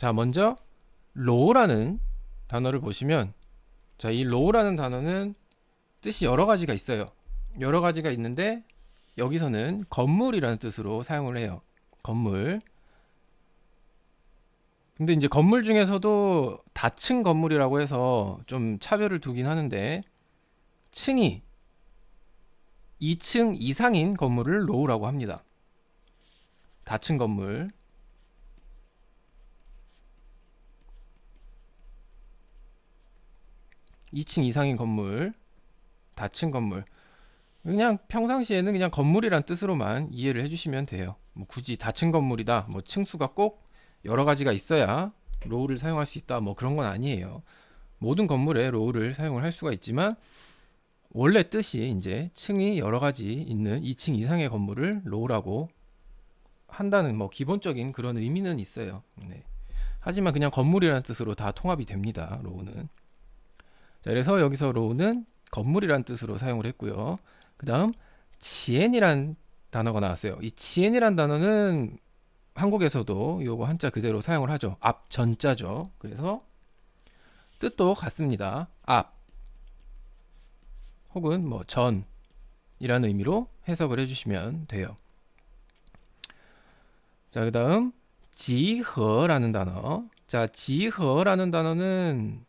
자, 먼저 로라는 단어를 보시면 자, 이 로라는 단어는 뜻이 여러 가지가 있어요. 여러 가지가 있는데 여기서는 건물이라는 뜻으로 사용을 해요. 건물. 근데 이제 건물 중에서도 다층 건물이라고 해서 좀 차별을 두긴 하는데 층이 2층 이상인 건물을 로우라고 합니다. 다층 건물. 이층 이상인 건물, 다층 건물. 그냥 평상시에는 그냥 건물이란 뜻으로만 이해를 해주시면 돼요. 뭐 굳이 다층 건물이다, 뭐 층수가 꼭 여러 가지가 있어야 로우를 사용할 수 있다, 뭐 그런 건 아니에요. 모든 건물에 로우를 사용을 할 수가 있지만 원래 뜻이 이제 층이 여러 가지 있는 2층 이상의 건물을 로우라고 한다는 뭐 기본적인 그런 의미는 있어요. 네. 하지만 그냥 건물이라는 뜻으로 다 통합이 됩니다. 로우는. 자, 그래서 여기서 로우는 건물이라는 뜻으로 사용을 했고요. 그 다음 지엔이란 단어가 나왔어요. 이 지엔이란 단어는 한국에서도 요거 한자 그대로 사용을 하죠. 앞 전자죠. 그래서 뜻도 같습니다. 앞 혹은 뭐 전이라는 의미로 해석을 해주시면 돼요. 자, 그 다음 지허라는 단어. 자, 지허라는 단어는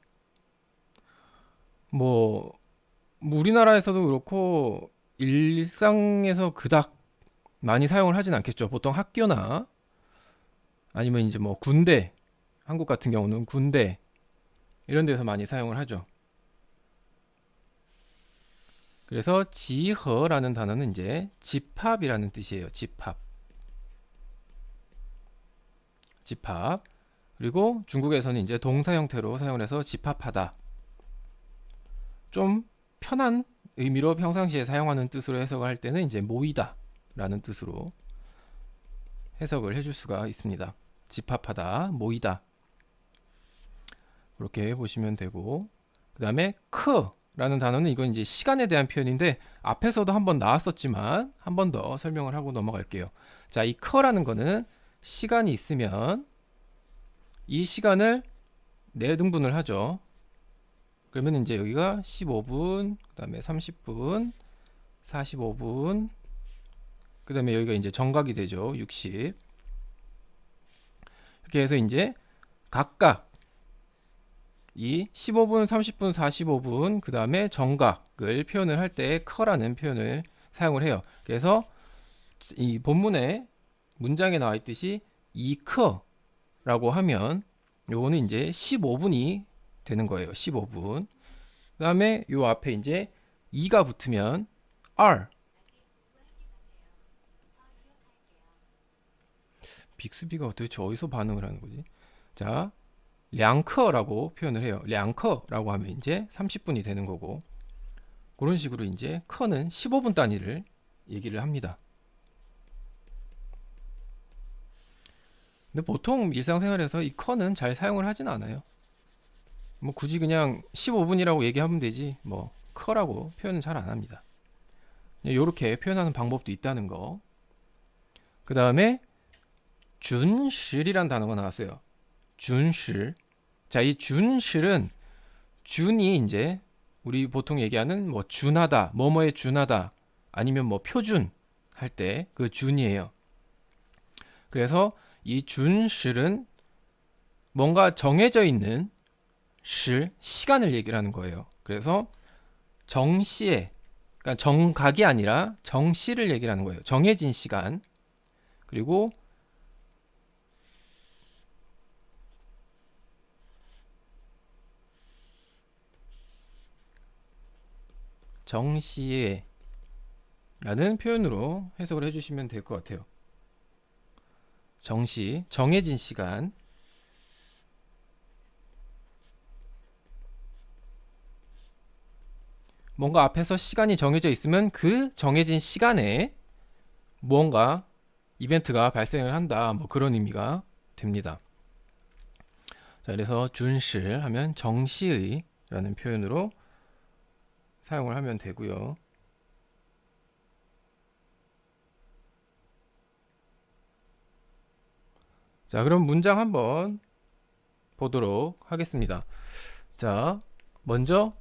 뭐, 뭐 우리나라에서도 그렇고 일상에서 그닥 많이 사용을 하진 않겠죠. 보통 학교나 아니면 이제 뭐 군대, 한국 같은 경우는 군대 이런 데서 많이 사용을 하죠. 그래서 지허라는 단어는 이제 집합이라는 뜻이에요. 집합. 집합. 그리고 중국에서는 이제 동사 형태로 사용을 해서 집합하다. 좀 편한 의미로 평상시에 사용하는 뜻으로 해석을 할 때는 이제 모이다 라는 뜻으로 해석을 해줄 수가 있습니다. 집합하다, 모이다. 그렇게 보시면 되고, 그 다음에 크 라는 단어는 이건 이제 시간에 대한 표현인데 앞에서도 한번 나왔었지만 한 번 더 설명을 하고 넘어갈게요. 자, 이 커라는 거는 시간이 있으면 이 시간을 네 등분을 하죠. 그러면 이제 여기가 15분, 그 다음에 30분, 45분, 그 다음에 여기가 이제 정각이 되죠. 60. 이렇게 해서 이제 각각 이 15분, 30분, 45분, 그 다음에 정각을 표현을 할 때 커라는 표현을 사용을 해요. 그래서 이 본문에 문장에 나와 있듯이 이 커라고 하면 요거는 이제 15분이 되는 거예요. 15분. 그 다음에 요 앞에 이제 2가 붙으면 R. 빅스비가 도대체 어디서 반응을 하는 거지? 자, 량커라고 표현을 해요. 량커라고 하면 이제 30분이 되는 거고 그런 식으로 이제 커는 15분 단위를 얘기를 합니다. 근데 보통 일상생활에서 이 커는 잘 사용을 하진 않아요. 뭐 굳이 그냥 15분이라고 얘기하면 되지 뭐 커라고 표현은 잘 안 합니다. 이렇게 표현하는 방법도 있다는 거. 그 다음에 준실이란 단어가 나왔어요. 준실. 자, 이 준실은 준이 이제 우리 보통 얘기하는 뭐 준하다, 뭐뭐에 준하다, 아니면 뭐 표준 할 때 그 준이에요. 그래서 이 준실은 뭔가 정해져 있는 실, 시간을 얘기를 하는 거예요. 그래서 정시에, 그러니까 정각이 아니라 정시를 얘기를 하는 거예요. 정해진 시간. 그리고 정시에 라는 표현으로 해석을 해주시면 될 것 같아요. 정시, 정해진 시간. 뭔가 앞에서 시간이 정해져 있으면 그 정해진 시간에 무언가 이벤트가 발생을 한다. 뭐 그런 의미가 됩니다. 자, 그래서 준실 하면 정시의 라는 표현으로 사용을 하면 되고요. 자, 그럼 문장 한번 보도록 하겠습니다. 자, 먼저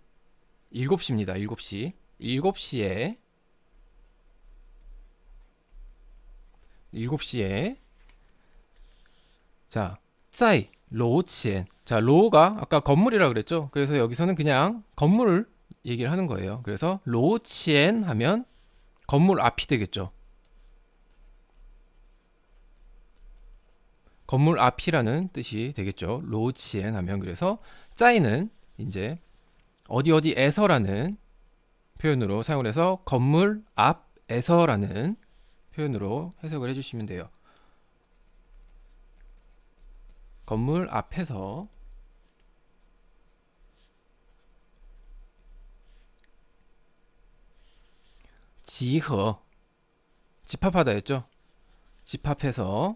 7시입니다. 7시. 7시에 7시에 자, 짜이 로우치엔. 자, 로우가 아까 건물이라 그랬죠? 그래서 여기서는 그냥 건물을 얘기를 하는 거예요. 그래서 로우치엔 하면 건물 앞이 되겠죠. 건물 앞이라는 뜻이 되겠죠. 로우치엔 하면 그래서 짜이는 이제 어디 어디에서라는 표현으로 사용을 해서 건물 앞에서라는 표현으로 해석을 해주시면 돼요. 건물 앞에서 지허 집합하다 했죠. 집합해서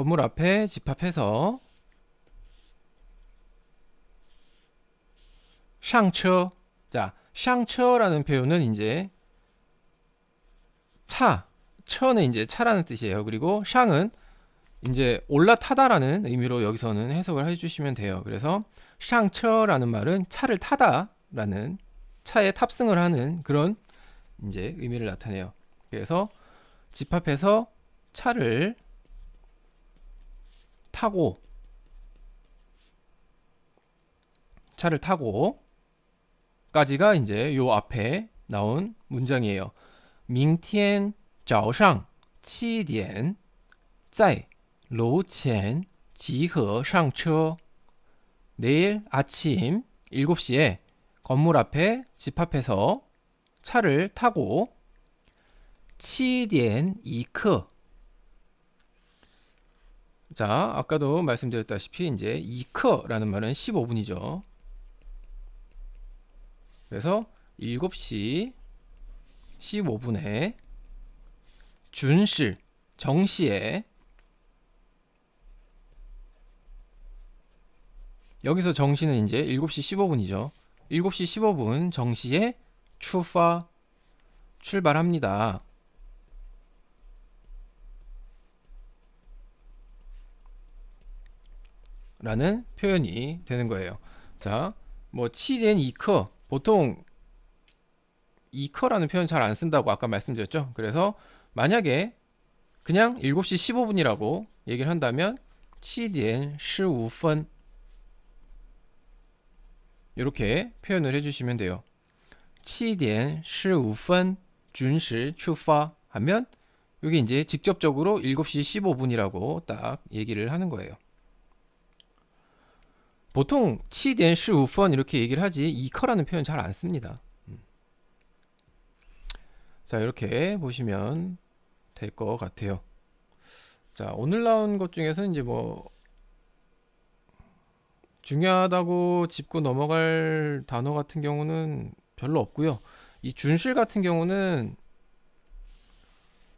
건물 앞에 집합해서 샹처 자 샹처라는 표현은 이제 차 처는 이제 차라는 뜻이에요. 그리고 샹은 이제 올라타다라는 의미로 여기서는 해석을 해주시면 돼요. 그래서 샹처라는 말은 차를 타다라는 차에 탑승을 하는 그런 이제 의미를 나타내요. 그래서 집합해서 차를 타고 차를 타고 까지가 이제 요 앞에 나온 문장이에요. 明天早上七点在楼前集合上车. 내일 아침 7시에 건물 앞에 집합해서 차를 타고 7点一刻 자, 아까도 말씀드렸다시피 이제 이커라는 말은 15분이죠. 그래서 7시 15분에 준실 정시에 여기서 정시는 이제 7시 15분이죠. 7시 15분 정시에 출파 출발합니다. 라는 표현이 되는 거예요. 자, 뭐 치된 이커 보통 이커라는 표현 잘 안 쓴다고 아까 말씀드렸죠. 그래서 만약에 그냥 7시 15분이라고 얘기를 한다면 치된 15분 이렇게 표현을 해주시면 돼요. 7시 15분 준시 출파 하면 여기 이제 직접적으로 7시 15분이라고 딱 얘기를 하는 거예요. 보통 7点 15분 이렇게 얘기를 하지 이커라는 표현 잘 안 씁니다. 음. 자 이렇게 보시면 될 것 같아요. 자 오늘 나온 것 중에서는 이제 뭐 중요하다고 짚고 넘어갈 단어 같은 경우는 별로 없고요. 이 준실 같은 경우는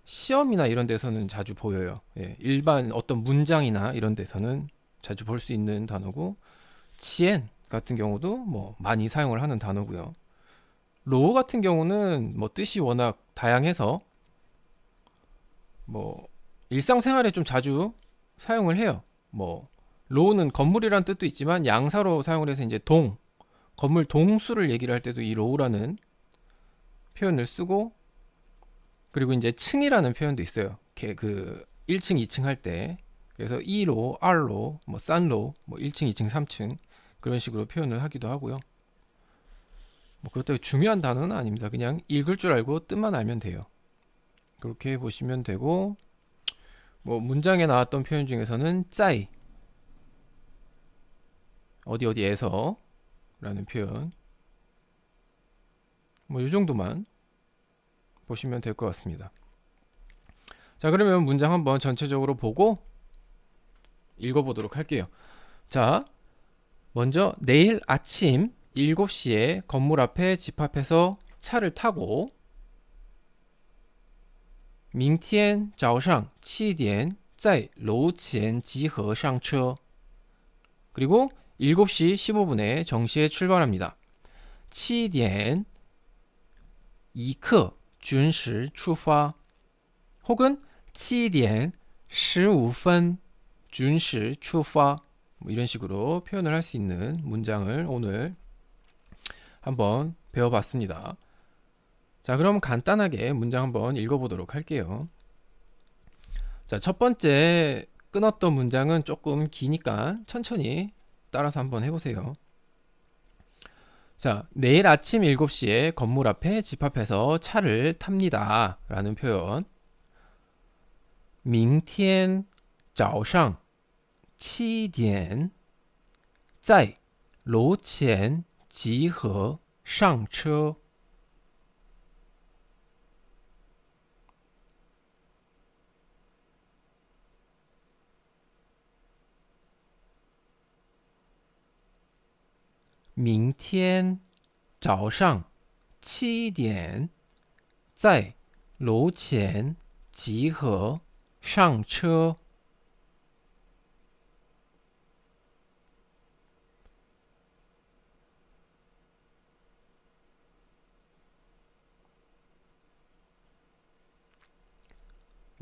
시험이나 이런 데서는 자주 보여요. 예, 일반 어떤 문장이나 이런 데서는 자주 볼 수 있는 단어고 치엔 같은 경우도 뭐 많이 사용을 하는 단어고요. 로우 같은 경우는 뭐 뜻이 워낙 다양해서 뭐 일상생활에 좀 자주 사용을 해요. 뭐 로우는 건물이란 뜻도 있지만 양사로 사용을 해서 이제 동 건물 동수를 얘기를 할 때도 이 로우라는 표현을 쓰고 그리고 이제 층이라는 표현도 있어요. 그 1층, 2층 할 때. 그래서 2로, R로, 뭐 싼로, 뭐 1층, 2층, 3층 그런 식으로 표현을 하기도 하고요. 뭐 그렇다고 중요한 단어는 아닙니다. 그냥 읽을 줄 알고 뜻만 알면 돼요. 그렇게 보시면 되고 뭐 문장에 나왔던 표현 중에서는 짜이 어디 어디에서 라는 표현 뭐 이 정도만 보시면 될 것 같습니다. 자, 그러면 문장 한번 전체적으로 보고 읽어보도록 할게요. 자, 먼저 내일 아침 7시에 건물 앞에 집합해서 차를 타고 明天早上7点在楼前集合上车. 그리고 7시 15분에 정시에 출발합니다. 7点一刻准时出发. 혹은 7点15分准时出发. 뭐 이런 식으로 표현을 할 수 있는 문장을 오늘 한번 배워봤습니다. 자, 그럼 간단하게 문장 한번 읽어보도록 할게요. 자, 첫 번째 끊었던 문장은 조금 기니까 천천히 따라서 한번 해보세요. 자, 내일 아침 7시에 건물 앞에 집합해서 차를 탑니다. 라는 표현. 明天早上 七点在楼前集合上车。明天早上七点在楼前集合上车。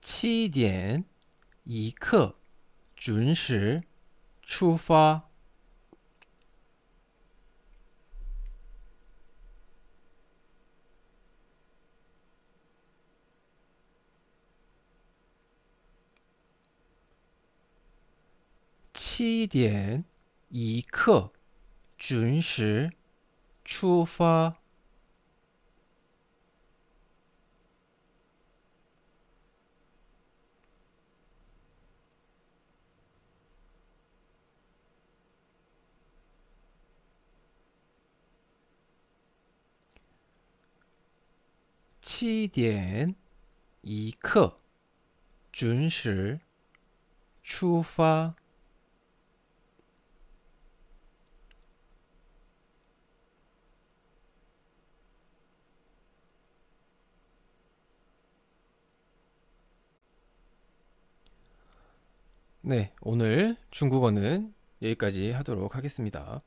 7点一刻准时出发。七点一刻准时出发。七点一刻准时出发。 네, 오늘 중국어는 여기까지 하도록 하겠습니다.